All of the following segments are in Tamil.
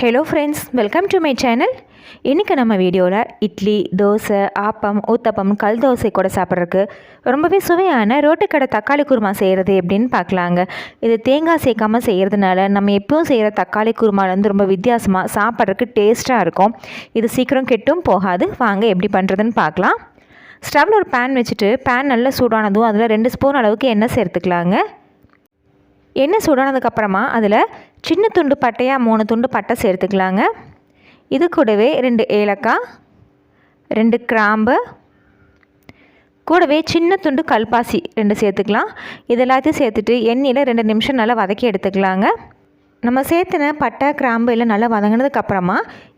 Hello friends welcome to my channel இன்றைக்கி நம்ம வீடியோவில் இட்லி தோசை ஆப்பம் ஊத்தப்பம் கல் தோசை கூட சாப்பிட்றதுக்கு ரொம்பவே சுவையான ரோட்டுக்கடை தக்காளி குருமா செய்கிறது எப்படின்னு பார்க்கலாங்க. இது தேங்காய் சேர்க்காமல் செய்கிறதுனால நம்ம எப்பவும் செய்கிற தக்காளி குருமாலேருந்து ரொம்ப வித்தியாசமாக சாப்பிட்றதுக்கு டேஸ்ட்டாக இருக்கும். இது சீக்கிரம் கெட்டும் போகாது. வாங்க எப்படி பண்ணுறதுன்னு பார்க்கலாம். ஸ்டவ்வில் ஒரு பேன் வச்சுட்டு பேன் நல்லா சூடானதும் அதில் ரெண்டு ஸ்பூன் அளவுக்கு எண்ணெய் சேர்த்துக்கலாங்க. எண்ணெய் சூடானதுக்கப்புறமா அதில் சின்ன துண்டு பட்டையாக மூணு துண்டு பட்டை சேர்த்துக்கலாங்க. இது கூடவே ரெண்டு ஏலக்காய் ரெண்டு கிராம்பு கூடவே சின்ன துண்டு கல்பாசி ரெண்டு சேர்த்துக்கலாம். இது எல்லாத்தையும் சேர்த்துட்டு எண்ணெயில் ரெண்டு நிமிஷம் நல்லா வதக்கி எடுத்துக்கலாங்க. நம்ம சேர்த்துன பட்டை கிராம்பு எல்லாம் நல்லா வதங்கினதுக்கப்புறமா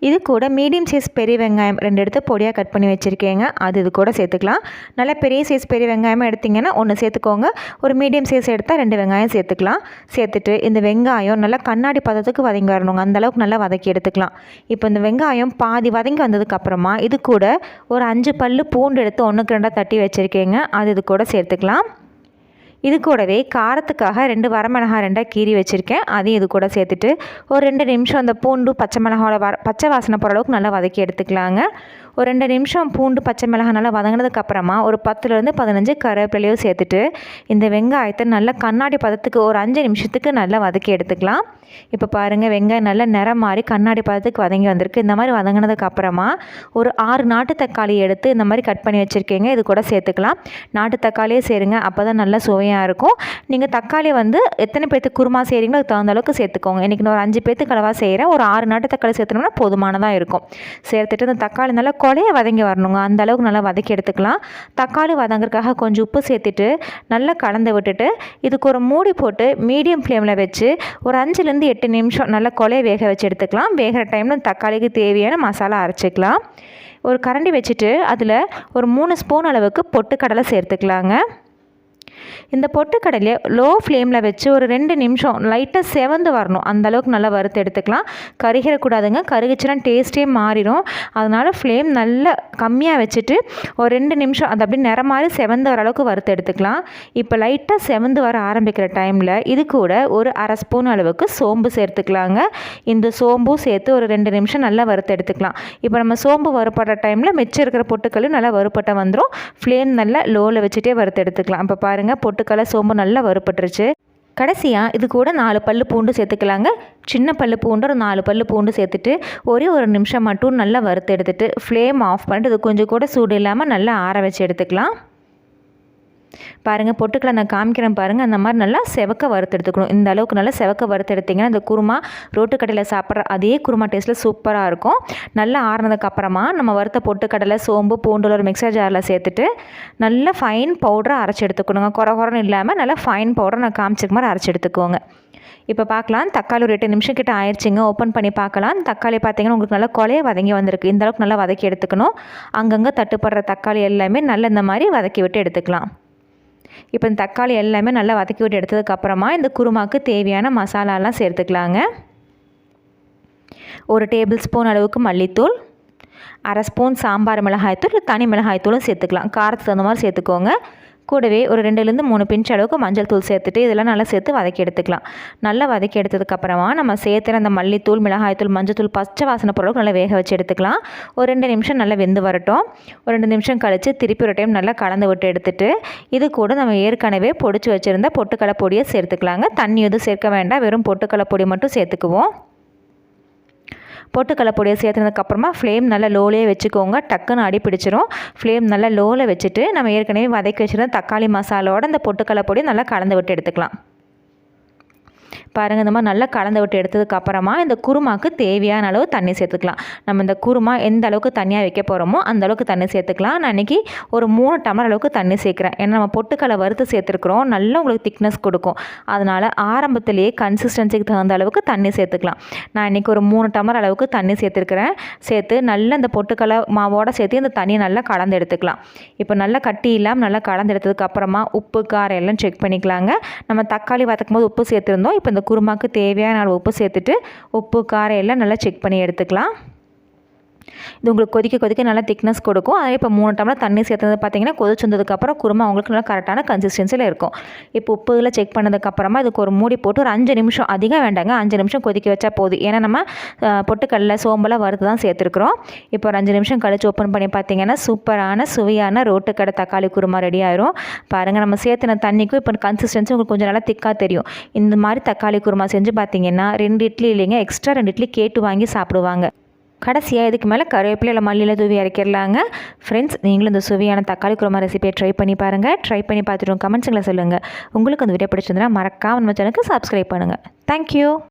இது கூட மீடியம் சைஸ் பெரிய வெங்காயம் ரெண்டு எடுத்து பொடியாக கட் பண்ணி வச்சுருக்கேங்க. அது இது கூட சேர்த்துக்கலாம். நல்லா பெரிய சைஸ் பெரிய வெங்காயமாக எடுத்திங்கன்னா ஒன்று சேர்த்துக்கோங்க. ஒரு மீடியம் சைஸ் எடுத்தால் ரெண்டு வெங்காயம் சேர்த்துக்கலாம். சேர்த்துட்டு இந்த வெங்காயம் நல்லா கண்ணாடி பதத்துக்கு வதங்கி வரணுங்க. அந்தளவுக்கு நல்லா வதக்கி எடுத்துக்கலாம். இப்போ இந்த வெங்காயம் பாதி வதங்கி வந்ததுக்கப்புறமா இது கூட ஒரு அஞ்சு பல் பூண்டு எடுத்து ஒன்றுக்கு ரெண்டாக தட்டி வச்சுருக்கேங்க. அது இது கூட சேர்த்துக்கலாம். இது கூடவே காரத்துக்காக ரெண்டு வரமிளகாய் ரெண்டாக கீறி வச்சுருக்கேன். அதையும் இது கூட சேர்த்துட்டு ஒரு ரெண்டு நிமிஷம் அந்த பூண்டு பச்சை மிளகாவோட வர பச்சை வாசனை போகிற அளவுக்கு நல்லா வதக்கி எடுத்துக்கலாங்க. ஒரு ரெண்டு நிமிஷம் பூண்டு பச்சை மிளகாய் நல்லா வதங்கினதுக்கப்புறமா ஒரு பத்துலேருந்து பதினஞ்சு கருவேப்பிலையும் சேர்த்துட்டு இந்த வெங்காயத்தை நல்லா கண்ணாடி பதத்துக்கு ஒரு அஞ்சு நிமிஷத்துக்கு நல்லா வதக்கி எடுத்துக்கலாம். இப்போ பாருங்கள் வெங்காயம் நல்லா நிறம் மாறி கண்ணாடி பதத்துக்கு வதங்கி வந்திருக்கு. இந்த மாதிரி வதங்கினதுக்கப்புறமா ஒரு ஆறு நாட்டு தக்காளி எடுத்து இந்த மாதிரி கட் பண்ணி வச்சுருக்கீங்க. இது கூட சேர்த்துக்கலாம். நாட்டு தக்காளியே சேருங்க அப்போ தான் நல்லா சுவையாக இருக்கும். நீங்கள் தக்காளி வந்து எத்தனை பேர்த்துக்கு குருமா செய்கிறீங்களோ அதுக்கு தகுந்த அளவுக்கு சேர்த்துக்கோங்க. இன்றைக்கி நான் ஒரு அஞ்சு பேர்த்துக்கு அளவாக செய்கிறேன் ஒரு ஆறு நாட்டு தக்காளி சேர்த்துனோம்னா போதுமானதாக இருக்கும். சேர்த்துட்டு இந்த தக்காளி நல்லா கொலையை வதங்கி வரணுங்க. அந்த அளவுக்கு நல்லா வதக்கி எடுத்துக்கலாம். தக்காளி வதங்குறதுக்காக கொஞ்சம் உப்பு சேர்த்துட்டு நல்லா கலந்து விட்டுட்டு இதுக்கு ஒரு மூடி போட்டு மீடியம் ஃப்ளேமில் வச்சு ஒரு அஞ்சுலேருந்து எட்டு நிமிஷம் நல்லா கொலையை வேக வச்சு எடுத்துக்கலாம். வேகிற டைமில் தக்காளிக்கு தேவையான மசாலா அரைச்சிக்கலாம். ஒரு கரண்டி வச்சுட்டு அதில் ஒரு மூணு ஸ்பூன் அளவுக்கு பொட்டுக்கடலை சேர்த்துக்கலாங்க. இந்த பொட்டுக்கடலையை லோ ஃப்ளேமில் வச்சு ஒரு ரெண்டு நிமிஷம் லைட்டாக செவந்து வரணும். அந்தளவுக்கு நல்லா வறுத்து எடுத்துக்கலாம். கருகிடக்கூடாதுங்க. கருகிச்சுன்னா டேஸ்ட்டே மாறிடும். அதனால் ஃப்ளேம் நல்லா கம்மியாக வச்சுட்டு ஒரு ரெண்டு நிமிஷம் அது அப்படியே நிற மாதிரி செவந்து வர அளவுக்கு வறுத்து எடுத்துக்கலாம். இப்போ லைட்டாக செவந்து வர ஆரம்பிக்கிற டைமில் இது கூட ஒரு அரை ஸ்பூன் அளவுக்கு சோம்பு சேர்த்துக்கலாங்க. இந்த சோம்பும் சேர்த்து ஒரு ரெண்டு நிமிஷம் நல்லா வறுத்து எடுத்துக்கலாம். இப்போ நம்ம சோம்பு வறுப்படுற டைமில் மிச்சம் இருக்கிற பொட்டுக்கல்லும் நல்லா வறுப்பட்ட வந்துடும் ஃப்ளேம் நல்லா லோவில் வச்சுட்டே வறுத்து எடுத்துக்கலாம். இப்போ பாருங்கள் பொட்டுக்கடலை சோம்பு நல்லா வறுப்பட்டுருச்சு கடைசியாக இது கூட நாலு பல்லு பூண்டு சேர்த்துக்கலாங்க. சின்ன பல்லு பூண்டு ஒரு நாலு பல்லு பூண்டு சேர்த்துட்டு ஒரே ஒரு நிமிஷம் மட்டும் நல்லா வறுத்து எடுத்துட்டு ஃப்ளேம் ஆஃப் பண்ணிட்டு இது கொஞ்சம் கூட சூடு இல்லாமல் நல்லா ஆற வச்சு எடுத்துக்கலாம். பாருங்கள் பொட்டுக்களை நான் காமிக்கிறேன் பாருங்கள் அந்த மாதிரி நல்லா செவக்க வறுத்து எடுத்துக்கணும். இந்த அளவுக்கு நல்லா செவக்க வறுத்து எடுத்திங்கன்னா அந்த குருமா ரோட்டுக்கடையில் சாப்பிட்ற அதே குருமா டேஸ்ட்டில் சூப்பராக இருக்கும். நல்லா ஆறுனதுக்கப்புறமா நம்ம வறுத்த பொட்டுக்கடலை சோம்பு பூண்டு ஒரு மிக்சர் ஜாரில் சேர்த்துட்டு நல்லா ஃபைன் பவுடரை அரைச்சி எடுத்துக்கணுங்க. குறை குறைன்னு இல்லாமல் நல்லா ஃபைன் பவுடரை நான் காமிச்சிருக்க மாதிரி அரைச்சி எடுத்துக்கோங்க. இப்போ பார்க்கலாம் தக்காளி ஒரு எட்டு நிமிஷம் கிட்ட ஆயிடுச்சிங்க ஓப்பன் பண்ணி பார்க்கலாம். தக்காளி பார்த்தீங்கன்னா உங்களுக்கு நல்லா கொலையை வதங்கி வந்திருக்கு. இந்த அளவுக்கு நல்லா வதக்கி எடுத்துக்கணும். அங்கங்கே தட்டுப்படுற தக்காளி எல்லாமே நல்லா இந்த மாதிரி வதக்கி விட்டு எடுத்துக்கலாம். இப்போ இந்த தக்காளி எல்லாமே நல்லா வதக்கி விட்டு எடுத்ததுக்கப்புறமா இந்த குருமாவுக்கு தேவையான மசாலாலாம் சேர்த்துக்கலாங்க. ஒரு டேபிள் ஸ்பூன் அளவுக்கு மல்லித்தூள் அரை ஸ்பூன் சாம்பார் மிளகாய்த்தூள் தனி மிளகாய்த்தூளும் சேர்த்துக்கலாம். காரத்துக்கு தகுந்த மாதிரி சேர்த்துக்கோங்க. கூடவே ஒரு ரெண்டுலேருந்து மூணு பிஞ்ச் அளவுக்கு மஞ்சள் தூள் சேர்த்துட்டு இதெல்லாம் நல்லா சேர்த்து வதக்கி எடுத்துக்கலாம். நல்லா வதக்கி எடுத்ததுக்கப்புறமா நம்ம சேர்த்துற அந்த மல்லித்தூள் மிளகாய்த்தூள் மஞ்சள் தூள் பச்சை வாசனை பொருளுக்கு நல்லா வேக வச்சு எடுத்துக்கலாம். ஒரு ரெண்டு நிமிஷம் நல்லா வெந்து வரட்டும். ஒரு ரெண்டு நிமிஷம் கழித்து திருப்பி ஒரு டைம் நல்லா கலந்து விட்டு எடுத்துட்டு இது கூட நம்ம ஏற்கனவே பொடிச்சு வச்சுருந்த பொட்டுக்கடலை பொடியை சேர்த்துக்கலாங்க. தண்ணி எதுவும் சேர்க்க வேண்டாம். வெறும் பொட்டுக்கடலை பொடி மட்டும் சேர்த்துக்குவோம். பொட்டுக்கடலை பொடியை சேர்த்துனதுக்கப்புறமா ஃப்ளேம் நல்லா லோலே வச்சுக்கோங்க. டக்குன்னு அடி பிடிச்சிரும். ஃப்ளேம் நல்லா லோவில் வச்சுட்டு நம்ம ஏற்கனவே வதக்கி வச்சுருந்த தக்காளி மசாலோட அந்த பொட்டுக்கடலை பொடியை நல்லா கலந்து விட்டு எடுத்துக்கலாம். பாருங்கள் இந்த மாதிரி நல்லா கலந்து விட்டு எடுத்ததுக்கப்புறமா இந்த குருமாவுக்கு தேவையான அளவு தண்ணி சேர்த்துக்கலாம். நம்ம இந்த குருமா எந்த அளவுக்கு தண்ணியாக வைக்க போகிறோமோ அந்த அளவுக்கு தண்ணி சேர்த்துக்கலாம். நான் இன்றைக்கி ஒரு மூணு டம்ளர் அளவுக்கு தண்ணி சேர்க்குறேன். ஏன்னா நம்ம பொட்டுக்கலை வறுத்து சேர்த்துருக்குறோம். நல்லா உங்களுக்கு திக்னஸ் கொடுக்கும். அதனால் ஆரம்பத்திலேயே கன்சிஸ்டன்சிக்கு தகுந்த அளவுக்கு தண்ணி சேர்த்துக்கலாம். நான் இன்றைக்கி ஒரு மூணு டம்ளர் அளவுக்கு தண்ணி சேர்த்துருக்குறேன். சேர்த்து நல்லா இந்த பொட்டுக்கலை மாவோடு சேர்த்து இந்த தண்ணியை நல்லா கலந்து எடுத்துக்கலாம். இப்போ நல்லா கட்டி இல்லாமல் நல்லா கலந்து எடுத்ததுக்கப்புறமா உப்பு காரம் எல்லாம் செக் பண்ணிக்கலாங்க. நம்ம தக்காளி வதக்கும் போது உப்பு சேர்த்துருந்தோம். இப்போ இந்த குருமாவுக்கு தேவையான அளவு உப்பு சேர்த்துட்டு உப்பு காரம் எல்லாம் நல்லா செக் பண்ணி எடுத்துக்கலாம். இது உங்களுக்கு கொதிக்க கொதிக்க நல்லா திக்னஸ் கொடுக்கும். அதே இப்போ மூணு டம்ளர் தண்ணி சேர்த்தது பார்த்தீங்கன்னா கொதிச்சு வந்ததுக்கப்புறம் குருமா உங்களுக்கு நல்லா கரெக்டான கன்சிஸ்டன்சியில் இருக்கும். இப்போ உப்பு இதில் செக் பண்ணதுக்கப்புறமா இதுக்கு ஒரு மூடி போட்டு ஒரு அஞ்சு நிமிஷம் அதிகம் வேண்டாங்க அஞ்சு நிமிஷம் கொதிக்க வச்சா போதும். ஏன்னா நம்ம அஹ், சோம்பெல்லாம் வறுத்து தான் சேர்த்துருக்குறோம். இப்போ ஒரு அஞ்சு நிமிஷம் கழிச்சு ஓப்பன் பண்ணி பார்த்தீங்கன்னா சூப்பரான சுவையான ரோட்டுக்கடை தக்காளி குருமா ரெடி ஆயிரும். பாருங்கள் நம்ம சேர்த்துன தண்ணிக்கும் இப்போ கன்சிஸ்டன்சி உங்களுக்கு கொஞ்சம் நல்லா திக்காக தெரியும். இந்த மாதிரி தக்காளி குருமா செஞ்சு பார்த்தீங்கன்னா ரெண்டு இட்லி இல்லைங்க எக்ஸ்ட்ரா ரெண்டு இட்லி கேட்டு வாங்கி சாப்பிடுவாங்க. கடைசியாக இதுக்கு மேலே கருவேப்பிலை இல்லை மல்லியில் தூவி இறக்கிடலாங்க ஃப்ரெண்ட்ஸ் நீங்களும் இந்த சுவையான தக்காளி குருமா ரெசிபியை ட்ரை பண்ணி பாருங்கள் ட்ரை பண்ணி பார்த்துட்டு கமெண்ட்ஸுங்களை சொல்லுங்கள் உங்களுக்கு அந்த வீடியோ பிடிச்சிருந்தா மறக்காமல் நம்ம சேனலுக்கு சப்ஸ்கிரைப் பண்ணுங்கள் தேங்க்யூ